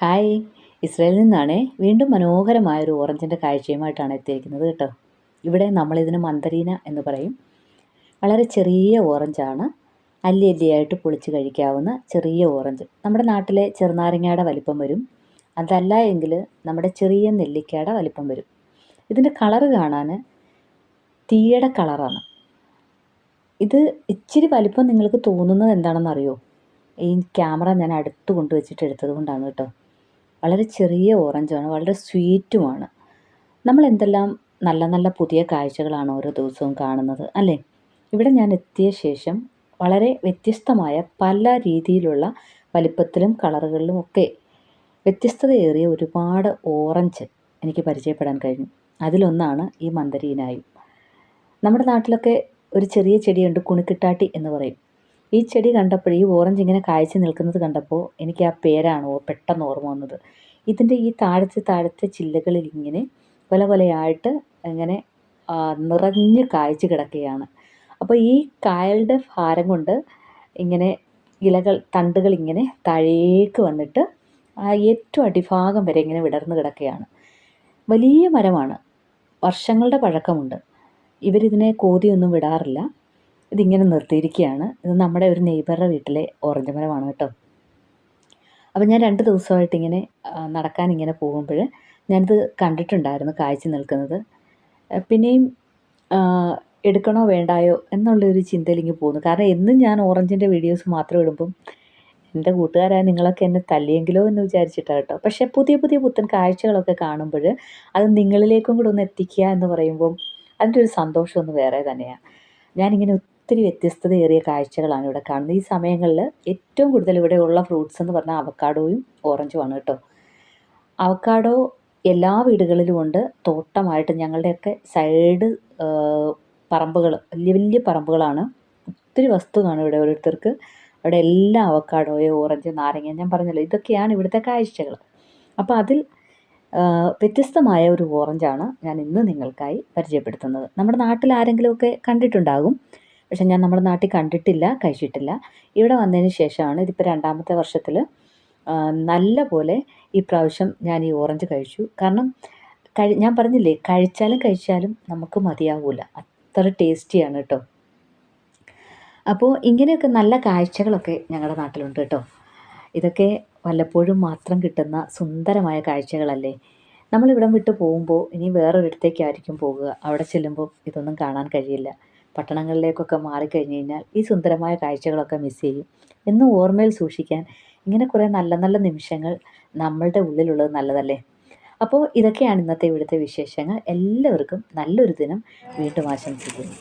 Hi. ഇസ്രയേലിൽ നിന്നാണ് വീണ്ടും മനോഹരമായ ഒരു ഓറഞ്ചിന്റെ കാഴ്ചയുമായിട്ടാണ് എത്തിയിരിക്കുന്നത് കേട്ടോ. ഇവിടെ നമ്മളിതിന് മന്ദരീന എന്ന് പറയും. വളരെ ചെറിയ ഓറഞ്ചാണ്. അല്ലി അല്ലിയായിട്ട് പൊളിച്ച് കഴിക്കാവുന്ന ചെറിയ ഓറഞ്ച്. നമ്മുടെ നാട്ടിലെ ചെറുനാരങ്ങയുടെ വലിപ്പം വരും. അതല്ല എങ്കിൽ നമ്മുടെ ചെറിയ നെല്ലിക്കയുടെ വലിപ്പം വരും. ഇതിന്റെ കളറ് കാണാൻ തീയുടെ കളറാണ്. ഇത് ഇച്ചിരി വലിപ്പം നിങ്ങൾക്ക് തോന്നുന്നത് എന്താണെന്നറിയോ? ഈ ക്യാമറ ഞാൻ അടുത്ത് കൊണ്ടുവച്ചിട്ട് എടുത്തത് കൊണ്ടാണ് കേട്ടോ. വളരെ ചെറിയ ഓറഞ്ചാണ് വളരെ സ്വീറ്റുമാണ്. നമ്മൾ എന്തെല്ലാം നല്ല നല്ല പുതിയ കാഴ്ചകളാണ് ഓരോ ദിവസവും കാണുന്നത് അല്ലേ? ഇവിടെ ഞാൻ എത്തിയ ശേഷം വളരെ വ്യത്യസ്തമായ പല രീതിയിലുള്ള വലിപ്പത്തിലും കളറുകളിലും ഒക്കെ വ്യത്യസ്തതയേറിയ ഒരുപാട് ഓറഞ്ച് എനിക്ക് പരിചയപ്പെടാൻ കഴിഞ്ഞു. അതിലൊന്നാണ് ഈ മന്ദരീനായും. നമ്മുടെ നാട്ടിലൊക്കെ ഒരു ചെറിയ ചെടിയുണ്ട് കുണിക്കിട്ടാട്ടി എന്ന് പറയും. ഈ ചെടി കണ്ടപ്പോൾ ഈ ഓറഞ്ച് ഇങ്ങനെ കായ്ച്ച് നിൽക്കുന്നത് കണ്ടപ്പോൾ എനിക്ക് ആ പേരാണ് പെട്ടെന്ന് ഓർമ്മ വന്നത്. ഇതിന്റെ ഈ താഴത്തെ താഴത്തെ ചില്ലകളിൽ ഇങ്ങനെ പല പലയായിട്ട് ഇങ്ങനെ നിറഞ്ഞ് കായ്ച്ച് കിടക്കുകയാണ്. അപ്പോൾ ഈ കായലിന്റെ ഭാരം കൊണ്ട് ഇങ്ങനെ ഇലകൾ തണ്ടുകൾ ഇങ്ങനെ താഴേക്ക് വന്നിട്ട് ഏറ്റവും അടിഭാഗം വരെ ഇങ്ങനെ വിടർന്ന് കിടക്കുകയാണ്. വലിയ മരമാണ്. വർഷങ്ങളുടെ പഴക്കമുണ്ട്. ഇവരിതിനെ കോതിയൊന്നും വിടാറില്ല. ഇതിങ്ങനെ നിർത്തിയിരിക്കുകയാണ്. ഇത് നമ്മുടെ ഒരു നെയ്ബറുടെ വീട്ടിലെ ഓറഞ്ച് മരമാണ് കേട്ടോ. അപ്പോൾ ഞാൻ രണ്ട് ദിവസമായിട്ട് ഇങ്ങനെ നടക്കാൻ ഇങ്ങനെ പോകുമ്പോൾ ഞാനിത് കണ്ടിട്ടുണ്ടായിരുന്നു കാഴ്ച നിൽക്കുന്നത്. പിന്നെയും എടുക്കണോ വേണ്ടായോ എന്നുള്ളൊരു ചിന്തയിൽ പോകുന്നു. കാരണം എന്നും ഞാൻ ഓറഞ്ചിന്റെ വീഡിയോസ് മാത്രം ഇടുമ്പം എന്റെ കൂട്ടുകാരായ നിങ്ങളൊക്കെ എന്നെ തല്ലിയെങ്കിലോ എന്ന് വിചാരിച്ചിട്ടാണ് കേട്ടോ. പക്ഷേ പുതിയ പുതിയ പുത്തൻ കാഴ്ചകളൊക്കെ കാണുമ്പോൾ അത് നിങ്ങളിലേക്കും കൂടെ ഒന്ന് എത്തിക്കുക എന്ന് പറയുമ്പം അതിന്റെ ഒരു സന്തോഷം ഒന്ന് വേറെ തന്നെയാണ് ഞാനിങ്ങനെ ഒത്തിരി വ്യത്യസ്തതയേറിയ കാഴ്ചകളാണ് ഇവിടെ കാണുന്നത്. ഈ സമയങ്ങളിൽ ഏറ്റവും കൂടുതൽ ഇവിടെ ഉള്ള ഫ്രൂട്ട്സ് എന്ന് പറഞ്ഞാൽ അവക്കാഡോയും ഓറഞ്ചുമാണ് കേട്ടോ. അവക്കാഡോ എല്ലാ വീടുകളിലും ഉണ്ട്. തോട്ടമായിട്ട് ഞങ്ങളുടെയൊക്കെ സൈഡ് പറമ്പുകൾ വലിയ വലിയ പറമ്പുകളാണ്. ഒത്തിരി വസ്തു കാണും ഇവിടെ ഓരോരുത്തർക്ക്. അവിടെ എല്ലാം അവക്കാഡോയോ ഓറഞ്ച് നാരങ്ങ ഞാൻ പറഞ്ഞല്ലോ ഇതൊക്കെയാണ് ഇവിടുത്തെ കാഴ്ചകൾ. അപ്പോൾ അതിൽ വ്യത്യസ്തമായ ഒരു ഓറഞ്ചാണ് ഞാൻ ഇന്ന് നിങ്ങൾക്കായി പരിചയപ്പെടുത്തുന്നത്. നമ്മുടെ നാട്ടിൽ ആരെങ്കിലുമൊക്കെ കണ്ടിട്ടുണ്ടാകും. പക്ഷെ ഞാൻ നമ്മുടെ നാട്ടിൽ കണ്ടിട്ടില്ല കഴിച്ചിട്ടില്ല. ഇവിടെ വന്നതിന് ശേഷമാണ് ഇതിപ്പോൾ രണ്ടാമത്തെ വർഷത്തിൽ നല്ല പോലെ ഈ പ്രാവശ്യം ഞാൻ ഈ ഓറഞ്ച് കഴിച്ചു. കാരണം കഴി ഞാൻ പറഞ്ഞില്ലേ കഴിച്ചാലും കഴിച്ചാലും നമുക്ക് മതിയാവില്ല അത്ര ടേസ്റ്റിയാണ് കേട്ടോ അപ്പോൾ ഇങ്ങനെയൊക്കെ നല്ല കാഴ്ചകളൊക്കെ ഞങ്ങളുടെ നാട്ടിലുണ്ട് കേട്ടോ ഇതൊക്കെ വല്ലപ്പോഴും മാത്രം കിട്ടുന്ന സുന്ദരമായ കാഴ്ചകളല്ലേ? നമ്മളിവിടം വിട്ട് പോകുമ്പോൾ ഇനി വേറൊരിടത്തേക്കായിരിക്കും പോകുക. അവിടെ ചെല്ലുമ്പോൾ ഇതൊന്നും കാണാൻ കഴിയില്ല. പട്ടണങ്ങളിലേക്കൊക്കെ മാറിക്കഴിഞ്ഞ് കഴിഞ്ഞാൽ ഈ സുന്ദരമായ കാഴ്ചകളൊക്കെ മിസ് ചെയ്യും. എന്നും ഓർമ്മയിൽ സൂക്ഷിക്കാൻ ഇങ്ങനെ കുറേ നല്ല നല്ല നിമിഷങ്ങൾ നമ്മളുടെ ഉള്ളിലുള്ളത് നല്ലതല്ലേ? അപ്പോൾ ഇതൊക്കെയാണ് ഇന്നത്തെ ഇവിടുത്തെ വിശേഷങ്ങൾ. എല്ലാവർക്കും നല്ലൊരു ദിനം വീണ്ടും ആശംസിക്കുന്നു.